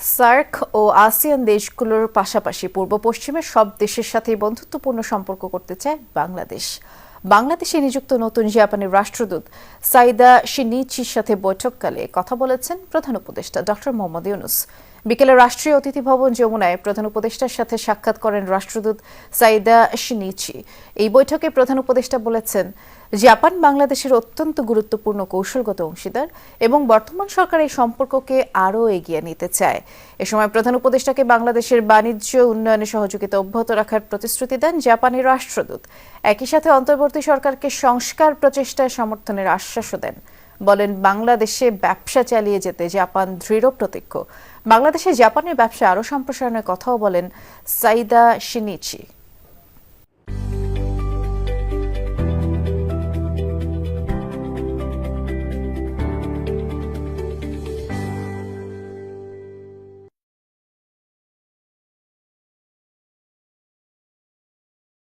SAARC ও ASEAN দেশগুলোর পাশাপাশি পূর্ব পশ্চিমের সব দেশের সাথে বন্ধুত্বপূর্ণ সম্পর্ক করতে চায় বাংলাদেশ। বাংলাদেশে নিযুক্ত নতুন জাপানের রাষ্ট্রদূত সাইদা শিনিচির সাথে বৈঠককালে কথা বলেছেন প্রধান উপদেষ্টা ডক্টর মোহাম্মদ ইউনুস। বিকেলে রাষ্ট্রীয় অতিথি ভবন যমুনায় প্রধান উপদেষ্টার সাথে সাক্ষাৎ করেন রাষ্ট্রদূত সাইদা শিনিচি। এই বৈঠকে প্রধান উপদেষ্টা বলেছেন, জাপান বাংলাদেশের অত্যন্ত গুরুত্বপূর্ণ কৌশলগত অংশীদার এবং বর্তমান সরকার এই সম্পর্ককে আরও এগিয়ে নিতে চায়। এ সময় প্রধান উপদেষ্টাকে বাংলাদেশের বাণিজ্য, উন্নয়নে সহযোগিতা অব্যাহত রাখার প্রতিশ্রুতি দেন জাপানের রাষ্ট্রদূত। একই সাথে অন্তর্বর্তী সরকারকে সংস্কার প্রচেষ্টায় সমর্থনের আশ্বাসও দেন। বলেন, বাংলাদেশে ব্যবসা চালিয়ে যেতে জাপান দৃঢ় প্রতিজ্ঞ। বাংলাদেশে জাপানের ব্যবসা আরও সম্প্রসারণের কথাও বলেন সাইদা শিনিচি।